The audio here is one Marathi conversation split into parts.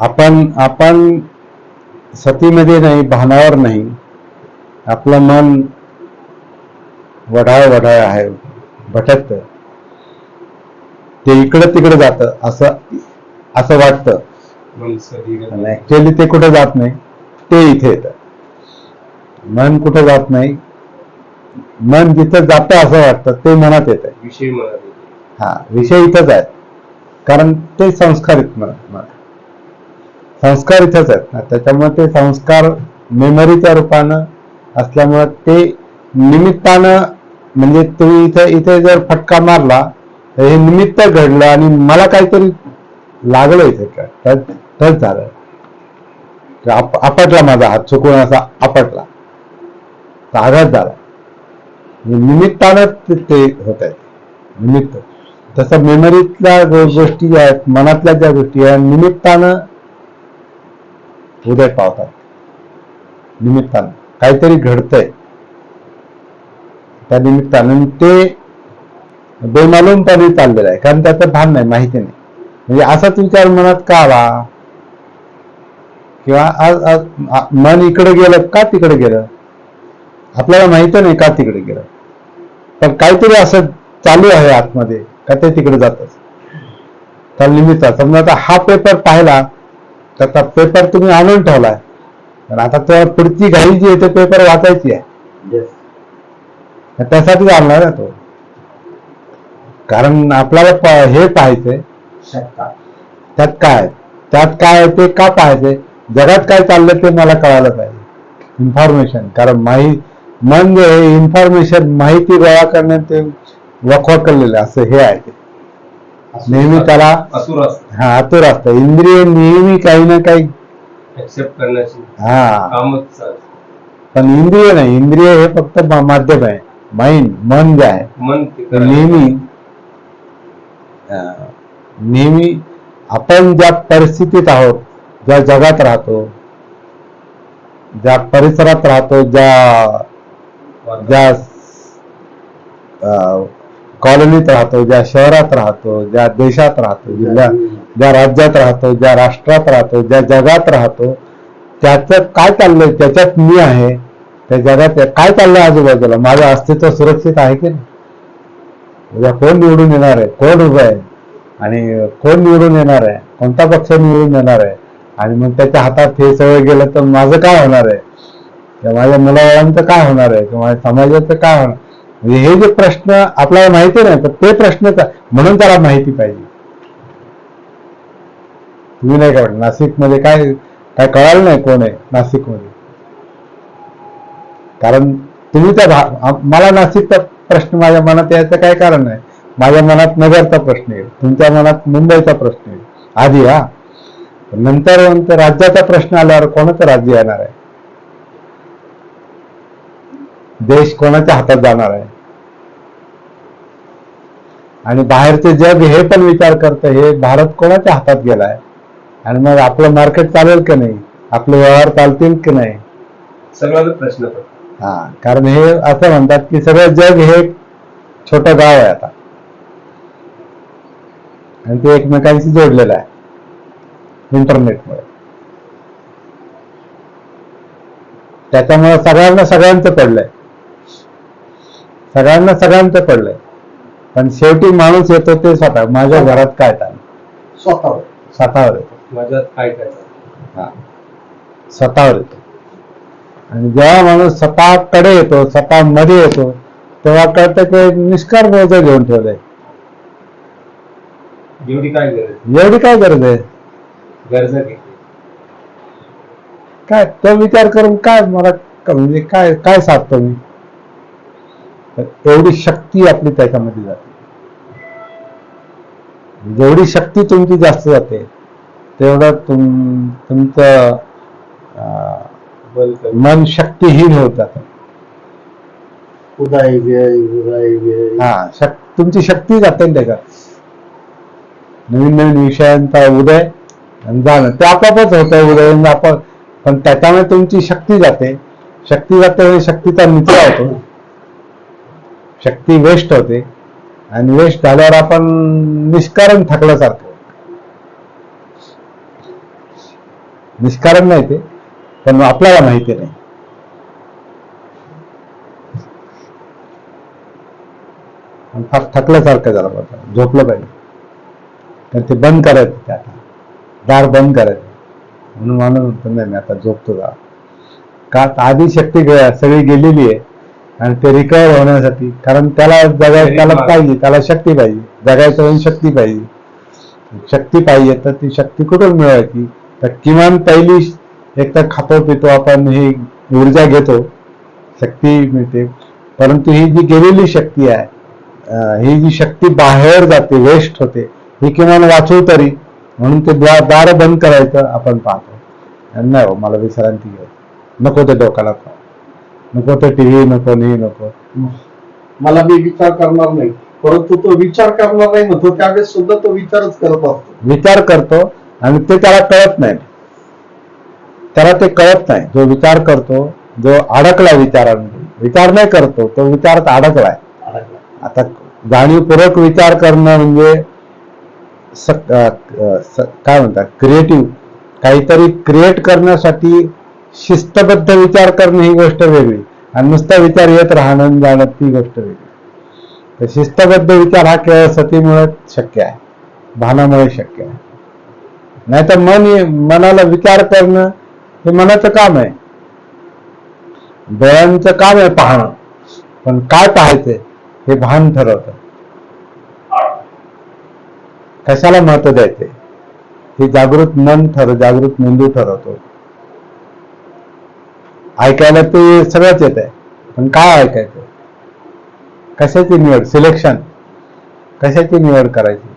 आपण आपण सतीमध्ये नाही भानावर नाही. आपलं मन वढाळ वढाळ आहे भटकत. ते इकडं तिकडे जात असं असं वाटतं. ऍक्च्युअली ते कुठे जात नाही ते इथे येतं. मन कुठे जात नाही मन जिथं जातं असं वाटतं ते मनात येत विषय. हा विषय इथंच आहे. कारण ते संस्कारित मन. संस्कार इथंच आहेत. ना त्याच्यामुळे ते संस्कार मेमरीच्या रूपानं असल्यामुळे ते निमित्तानं म्हणजे तुम्ही इथे इथे जर फटका मारला तर हे निमित्त घडलं आणि मला काहीतरी लागलं इथे. काय टच झालं. आप आपटला माझा हात चुकून असा आपटला. तर आघात झाला. म्हणजे निमित्तानं ते- होत आहे निमित्त. तसं मेमरीतल्या गोष्टी ज्या आहेत मनातल्या ज्या गोष्टी आहेत निमित्तानं उदय पावतात. निमित्तानं. काहीतरी घडतंय. त्या निमित्तानं ते ते बेमालूमपणे चाललेलं आहे. कारण त्याचं भान नाही माहिती नाही. म्हणजे असाच विचार मनात का आला? किंवा मन इकडे गेलं का तिकडे गेलं? आपल्याला माहीत नाही का तिकडे गेलं. पण काहीतरी असं चालू आहे आतमध्ये का ते तिकडे जातच. त्या निमित्त समजा आता हा पेपर पाहिला आता पेपर तुम्ही आणून ठेवलाय. पण आता तर पुढची घाई जी आहे ते पेपर वाचायची आहे. त्यासाठी आणलाय ना तो. कारण आपल्याला हे पाहायचंय. त्यात काय? त्यात काय आहे ते का पाहायचंय? जगात काय चाललंय ते मला कळायला पाहिजे. इन्फॉर्मेशन कारण माही मन जे इन्फॉर्मेशन माहिती गोळा करण्यात ते वखवकलेलं असं हे आहे ते. नेहमी त्याला हा आतुर असतं इंद्रिय नेहमी काही ना काही ऍक्सेप्ट करण्याची हा. पण इंद्रिय नाही इंद्रिय हे फक्त माध्यम आहे माइंड मन जे आहे मन. नेहमी नेहमी आपण ज्या परिस्थितीत आहोत ज्या जगात राहतो ज्या परिसरात राहतो ज्या ज्या कॉलनीत राहतो ज्या शहरात राहतो ज्या देशात राहतो जिल्ह्या ज्या राज्यात राहतो ज्या राष्ट्रात राहतो ज्या जगात राहतो त्याचं काय चाललंय त्याच्यात मी आहे. त्या जगात काय चाललंय आजूबाजूला? माझं अस्तित्व सुरक्षित आहे की नाही? उद्या कोण निवडून येणार आहे? कोण उभं आहे? आणि कोण निवडून येणार आहे? कोणता पक्ष निवडून येणार आहे? आणि मग त्याच्या हातात हे सगळं गेलं तर माझं काय होणार आहे? किंवा माझ्या मुलाबाळांचं काय होणार आहे? किंवा माझ्या समाजाचं काय होणार? म्हणजे हे जे प्रश्न आपल्याला माहिती नाही तर ते प्रश्न म्हणून त्याला माहिती पाहिजे. तुम्ही नाही का नाशिकमध्ये काय काय कळालं नाही कोण आहे नाशिकमध्ये कारण तुम्ही त्या भा- मला नाशिकचा प्रश्न माझ्या मनात यायचं काय कारण नाही. माझ्या मनात नगरचा प्रश्न येईल तुमच्या मनात मुंबईचा प्रश्न येईल आधी हा. नंतर नंतर राज्याचा प्रश्न आल्यावर कोणाचं राज्य येणार आहे? देश कोणाच्या हातात जाणार आहे? आणि बाहेरचे जग हे पण विचार करतं हे भारत कोणाच्या हातात गेलाय? आणि मग आपलं मार्केट चालेल की नाही? आपले व्यवहार चालतील की नाही? सगळ्याचा प्रश्न हा कारण हे असं म्हणतात की सगळं जग हे छोटं गाव आहे आता. आणि ते एकमेकांशी जोडलेलं आहे. इंटरनेटमुळे. त्याच्यामुळे सगळ्यांना सगळ्यांचं पडलंय. सगळ्यांना सगळ्यांचं पडलंय. पण शेवटी माणूस येतो ते स्वतः. माझ्या घरात काय चाललं स्वतःवर. स्वतःवर येतो. माझ्यात काय काय? हा. स्वतःवर येतो. आणि जेव्हा माणूस स्वतःकडे येतो स्वतः मध्ये येतो तेव्हा कळतं की निष्कार मोज घेऊन ठेवलंय. एवढी काय गरज? एवढी काय गरज आहे? गरजा किती काय? तो विचार करून काय मला क- म्हणजे काय काय साधतो मी एवढी शक्ती आपली त्याच्यामध्ये जाते. जेवढी शक्ती तुमची जास्त जाते तेवढं तुम तुमचं. मन शक्तीहीन होत जातं. उदाई व्यय उदाई व्यय. हा शक तुमची शक्ती जाते ना त्याच्यात. नवीन नवीन विषयांचा उदय जाणं ते आपापच होतं उदय आपोआप पण त्याच्यामुळे तुमची शक्ती जाते. शक्ती जाते शक्तीचा निचरा होतो. शक्ती वेस्ट होते. आणि वेस्ट झाल्यावर आपण निष्कारण थकल्यासारखं निष्कारण नाही ते पण आपल्याला माहिती नाही. फार थकल्यासारखं झालं पाहिजे झोपलं पाहिजे. तर ते बंद करायचं ते आता. दार बंद करायचं. म्हणून म्हणून नाही मी आता झोपतो जा. का? आधी शक्ती सगळी गेलेली आहे. आणि ते रिकवर होण्यासाठी. कारण त्याला जगाय त्याला पाहिजे त्याला शक्ती पाहिजे. जगायचं म्हणून शक्ती पाहिजे. शक्ती पाहिजे तर ती शक्ती कुठून मिळवायची? तर किमान पहिली एक तर खातो पितो आपण ही ऊर्जा घेतो शक्ती मिळते. परंतु ही जी गेलेली शक्ती आहे ही जी शक्ती बाहेर जाते वेस्ट होते ही किमान वाचवू तरी म्हणून ते द्वार दार बंद करायचं आपण पाहतो. आणि नाही हो मला विश्रांती घ्यायची नको ते डोक्याला. नको ते टीव्ही नको नाही नको. मला मी विचार करणार नाही. परंतु तो विचार करणार नाही म्हणतो त्यावेळेस सुद्धा तो विचारच करत असतो. विचार करतो आणि ते त्याला कळत नाही. त्याला ते कळत नाही. जो विचार करतो जो अडकला विचारांमध्ये विचार नाही करतो तो विचारात अडकलाय. अडकला. आता जाणीवपूर्वक विचार करणं म्हणजे काय म्हणतात? क्रिएटिव्ह काहीतरी क्रिएट करण्यासाठी शिस्तबद्ध विचार करणं ही गोष्ट वेगळी. आणि नुसता विचार येत राहणं जाणं ती गोष्ट वेगळी. तर शिस्तबद्ध विचार हा केवळ सतीमुळे शक्य आहे. भानामुळे शक्य आहे. नाहीतर मन मनाला विचार करणं हे मनाचं काम आहे. डोळ्यांचं काम आहे पाहणं. पण काय पाहायचंय हे भान ठरवतं. कशाला महत्त्व द्यायचंय हे जागृत मन ठर जागृत मेंदू ठरवतो. ऐकायला ते सगळंच येत आहे पण काय ऐकायचं? कशाची निवड? सिलेक्शन. कशाची निवड करायची?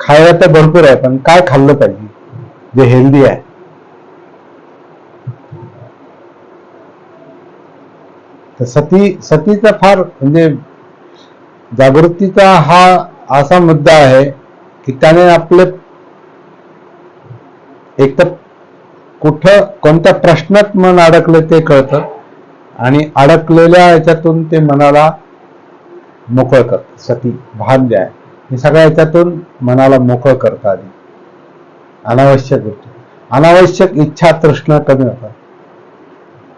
खायला तर भरपूर आहे पण काय खाल्लं पाहिजे? जे हेल्दी आहे. तर सती सतीचा फार म्हणजे जागृतीचा हा असा मुद्दा आहे की त्याने आपले एक तर कुठं कोणत्या प्रश्नात मन अडकलं ते कळतं. आणि अडकलेल्या याच्यातून ते मनाला मोकळं करतं. सती भान आहे हे सगळ्या याच्यातून मनाला मोकळं करतं आधी. अनावश्यक गोष्टी. अनावश्यक इच्छा तृष्णा कमी होतात.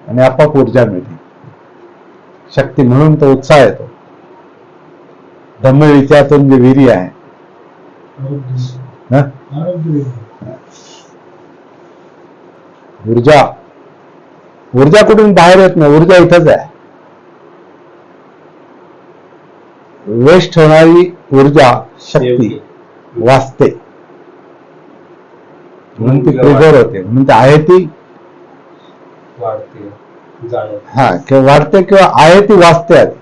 आणि आपोआप ऊर्जा मिळते. शक्ती म्हणून तो उत्साह येतो. धम्म विचारातून जे विरी आहे. हं? ऊर्जा. ऊर्जा कुठून बाहेर येत नाही ऊर्जा इथंच आहे. वेस्ट होणारी ऊर्जा शक्ती वाचते. म्हणून ती ट्रिगर होते. म्हणून ती आहे ती. हा किंवा वाढते किंवा आहे ती वाचते आधी.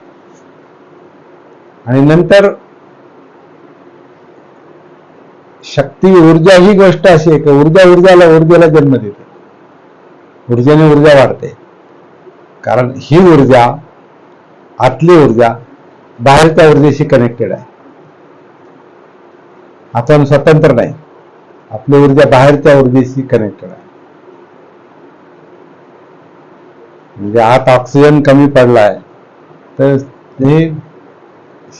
आणि नंतर शक्ती ऊर्जा ही गोष्ट अशी आहे की ऊर्जा ऊर्जाला ऊर्जेला जन्म देते. ऊर्जेने ऊर्जा वाढते. कारण ही ऊर्जा आतली ऊर्जा बाहेरच्या ऊर्जेशी कनेक्टेड आहे. आपण स्वतंत्र नाही. आपली ऊर्जा बाहेरच्या ऊर्जेशी कनेक्टेड आहे. म्हणजे आत ऑक्सिजन कमी पडलाय तर हे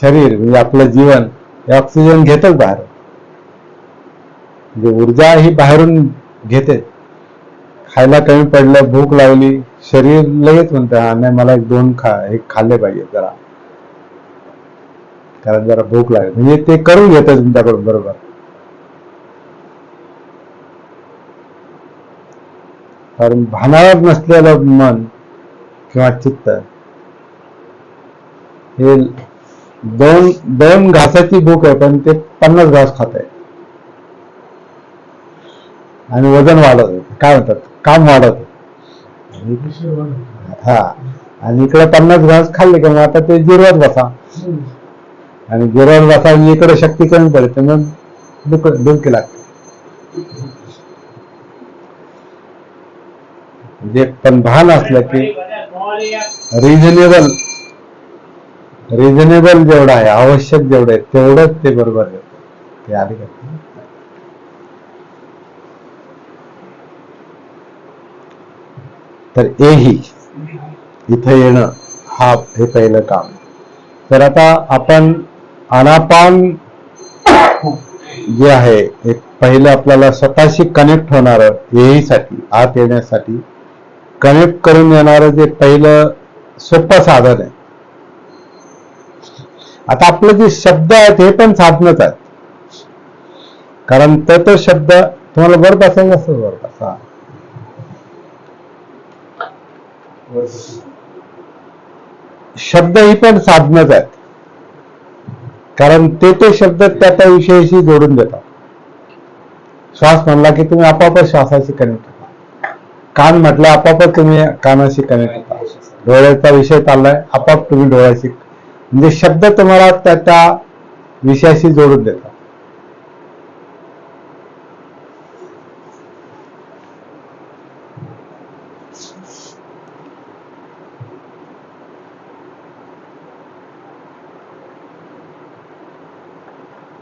शरीर म्हणजे आपलं जीवन हे ऑक्सिजन घेतच बाहेर. म्हणजे ऊर्जा ही बाहेरून घेते. खायला कमी पडलं भूक लागली शरीर लगेच म्हणतं हा नाही मला एक दोन खा एक खाल्ले पाहिजे जरा. कारण जरा भूक लागली. म्हणजे ते करून घेतं तुमच्याकडून बरोबर. कारण भानावर नसलेलं मन किंवा चित्त हे दोन दोन घासाची भूक आहे पण ते पन्नास घास खात आहे. आणि वजन वाढत आहे. काय म्हणतात? काम वाढत. हा. आणि इकडे पन्नास घास खाल्ले की मग आता ते जिरवत बसा. आणि जिरवत बसा इकडे शक्ती कमी पडते मग दुख डुलकी लागते. म्हणजे पण भान असलं की रिझनेबल रिझनेबल जेवढं आहे आवश्यक जेवढं आहे तेवढंच ते बरोबर आहे. ते आधी का तर एही इथं येणं हा हे पहिलं काम. तर आता आपण अनापान जे आहे एक पहिलं आपल्याला स्वतःशी कनेक्ट होणार येईसाठी आत येण्यासाठी कनेक्ट करून येणारं जे पहिलं सोपं साधन आहे. आता आपले जे शब्द आहेत हे पण साधनच आहेत. कारण तो तो शब्द तुम्हाला वर बसायचं असं वर शब्द ही पण साधनच आहेत. कारण ते ते शब्द त्या त्या विषयाशी जोडून देतात. श्वास म्हणला की तुम्ही आपापच श्वासाशी कनेक्ट होता. कान म्हटलं आपापच तुम्ही कानाशी कनेक्ट होता. डोळ्याचा विषय चाललाय आपाप तुम्ही डोळ्याशी. म्हणजे शब्द तुम्हाला त्या त्या विषयाशी जोडून देतात.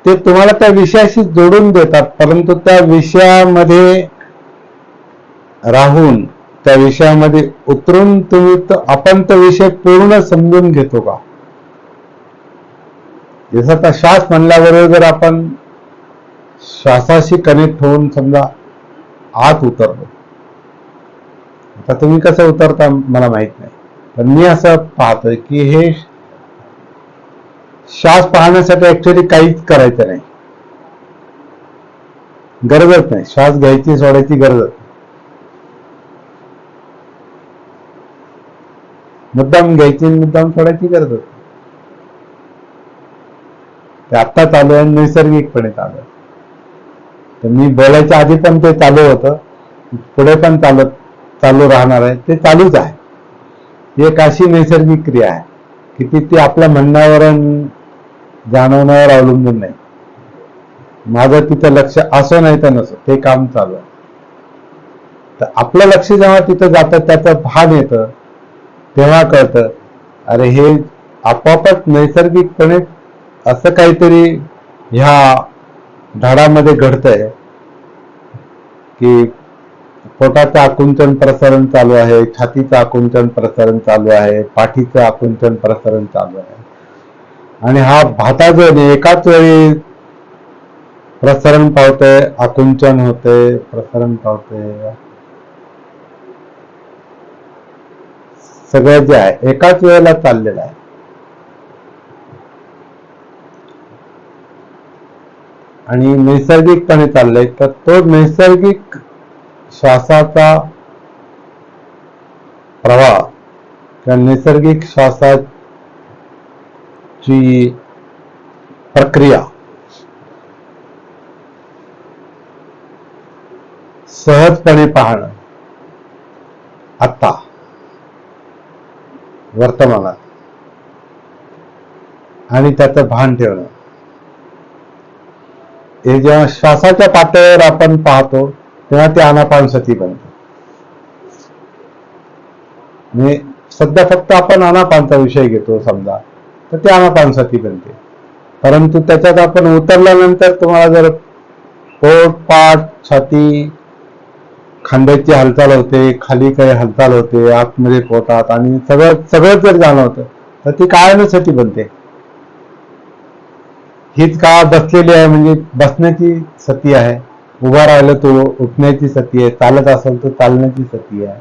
ते तुम्हाला त्या विषयाशी जोडून देतात परंतु त्या विषयामध्ये राहून त्या विषयामध्ये उतरून तुम्ही आपण तो विषय पूर्ण समजून घेतो का? जसं आता श्वास म्हणल्याबरोबर जर आपण श्वासाशी कनेक्ट होऊन समजा आत उतरलो. आता तुम्ही कसं उतरता मला माहीत नाही. पण मी असं पाहतोय की हे श्वास पाहण्यासाठी ऍक्च्युली काहीच करायचं नाही. गरजच नाही. श्वास घ्यायची सोडायची गरजच मुद्दाम घ्यायची मुद्दाम सोडायची गरजच ते आत्ता चालू आहे आणि नैसर्गिकपणे चालू आहे. तर मी बोलायच्या आधी पण ते चालू होतं. पुढे पण चालत चालू राहणार आहे. ते चालूच आहे. ही एक अशी नैसर्गिक क्रिया आहे की ती ती आपल्या म्हणण्यावर जाणवण्यावर अवलंबून नाही. माझं तिथं लक्ष असं नाही तर नसं ते काम चालू आहे. तर आपलं लक्ष जेव्हा तिथं जातं त्याचं भान येतं तेव्हा कळतं अरे हे आपोआपच नैसर्गिकपणे असं काहीतरी ह्या धडामध्ये घडतंय की पोटाचं आकुंचन प्रसारण चालू आहे छातीचं आकुंचन प्रसारण चालू आहे पाठीचं आकुंचन प्रसारण चालू आहे. आणि हा भाताजन एकाच वेळी प्रसारण पावते आकुंचन होते प्रसारण पावते सगळं जे आहे एकाच वेळेला चाललेलं आहे. आणि नैसर्गिकपणे चाललंय तर तो नैसर्गिक श्वासाचा प्रवाह किंवा नैसर्गिक श्वासाची प्रक्रिया सहजपणे पाहणं आता वर्तमानात आणि त्याचं भान ठेवणं. हे जेव्हा श्वासाच्या पातळीवर आपण पाहतो तेव्हा ते अनापानसती बनते. म्हणजे सध्या फक्त आपण अनापानचा विषय घेतो समजा. तर ते आनापानसती बनते. परंतु त्याच्यात आपण उतरल्यानंतर तुम्हाला जर पोट पाठ छाती खांद्याची हालचाल होते खाली काही हालचाल होते आतमध्ये पोटात आणि सगळं सगळं जर जाणवतं तर ती कायमसाठी बनते. हीच का बसलेली आहे म्हणजे बसण्याची सती आहे. उभा राहिलं तो उठण्याची सती आहे. चालत असेल तर चालण्याची सती आहे.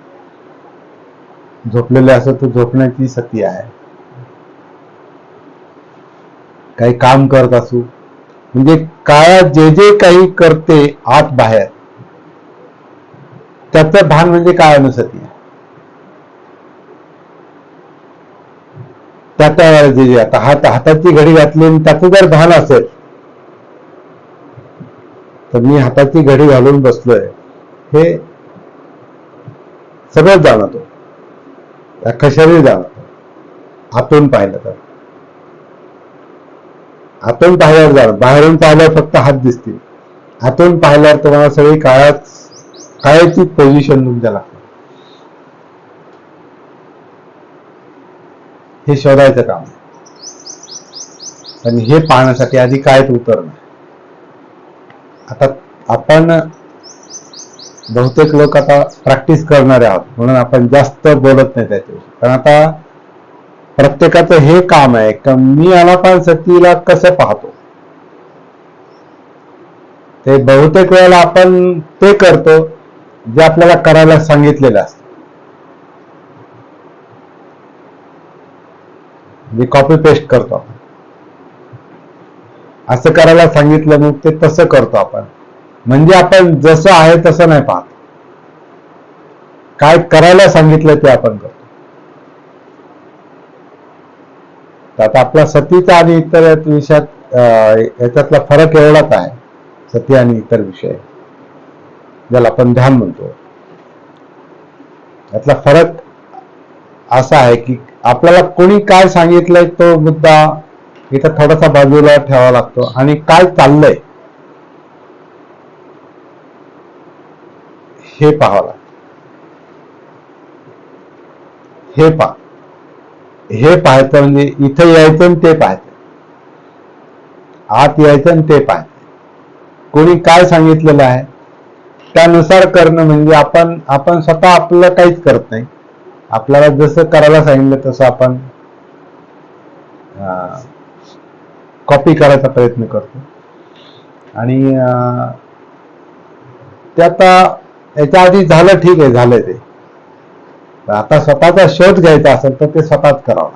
झोपलेले असेल तर झोपण्याची सती आहे. काही काम करत असू. म्हणजे काळात जे जे काही करते आत बाहेर त्याचं भान म्हणजे काय अनुसती त्या त्या वेळेला जे जे आता हात हाताची घडी घातली आणि त्याचं जर भान असेल तर मी हाताची घडी घालून बसलोय. हे सगळं जाणवतो. अख्खा शरीर जाणवतो. आतून पाहिलं तर. आतून पाहिल्यावर जाणं बाहेरून पाहिल्यावर फक्त हात दिसतील. आतून पाहिल्यावर तुम्हाला सगळी काळात काळाची पोझिशन तुमच्या लागते. हे शोधायचं काम आणि हे पाहण्यासाठी आधी काय उतरणं आता आपण बहुतेक लोक आता प्रॅक्टिस करणारे आहोत म्हणून आपण जास्त बोलत नाही त्याच्याविषयी. कारण आता प्रत्येकाचं हे काम आहे का मी अनापान सतीला कसं पाहतो? ते बहुतेक वेळेला आपण ते करतो जे आपल्याला करायला सांगितलेलं असतं. मी कॉपी पेस्ट करतो. आपण असं करायला सांगितलं मग ते तसं करतो आपण. म्हणजे आपण जसं आहे तसं नाही पाहत. काय करायला सांगितलं ते आपण करतो. तर आता आपला सतीचा आणि इतर विषयात याच्यातला फरक एवढाच आहे सती आणि इतर विषय. ज्याला आपण ध्यान म्हणतो. यातला फरक असा आहे की आपल्याला कोणी काय सांगितलंय तो मुद्दा इथं थोडासा बाजूला ठेवावा लागतो. आणि काय चाललंय हे पाहावं लागतं. हे पहा. हे पाहायचं म्हणजे इथं यायचं आणि ते पाहायचं आत यायचं आणि ते पाहायचं कोणी काय सांगितलेलं आहे? त्यानुसार करणं म्हणजे आपण आपण स्वतः आपलं काहीच करत नाही. आपल्याला जसं करायला सांगितलं तसं आपण कॉपी करायचा प्रयत्न करतो. आणि अं, ते आता याच्या आधी झालं ठीक आहे झालंय ते. आता स्वतःचा शोध घ्यायचा असेल तर ते स्वतःच करावं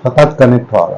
स्वतःच कनेक्ट व्हावं